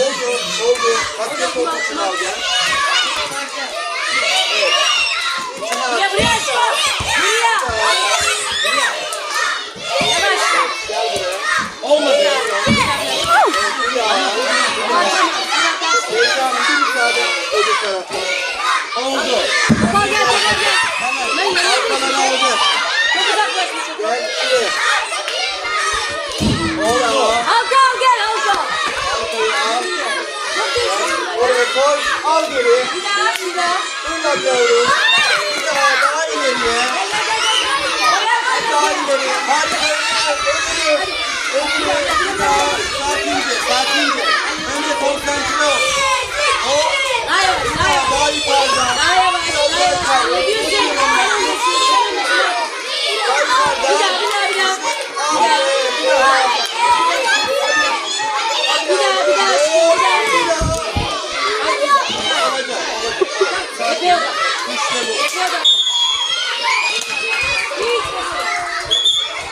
Oldu, oldu. Hadi yapalım, şunu al gel. Oldu. Baba gel baba gel. Lan yanına Arkadan gidiyorsun. aldı. Çok uzaklaşmışsın. Gel şuraya. Oldu. Halka al gel halka. Oraya koy. Al geri. Bir daha bir daha. Bir daha.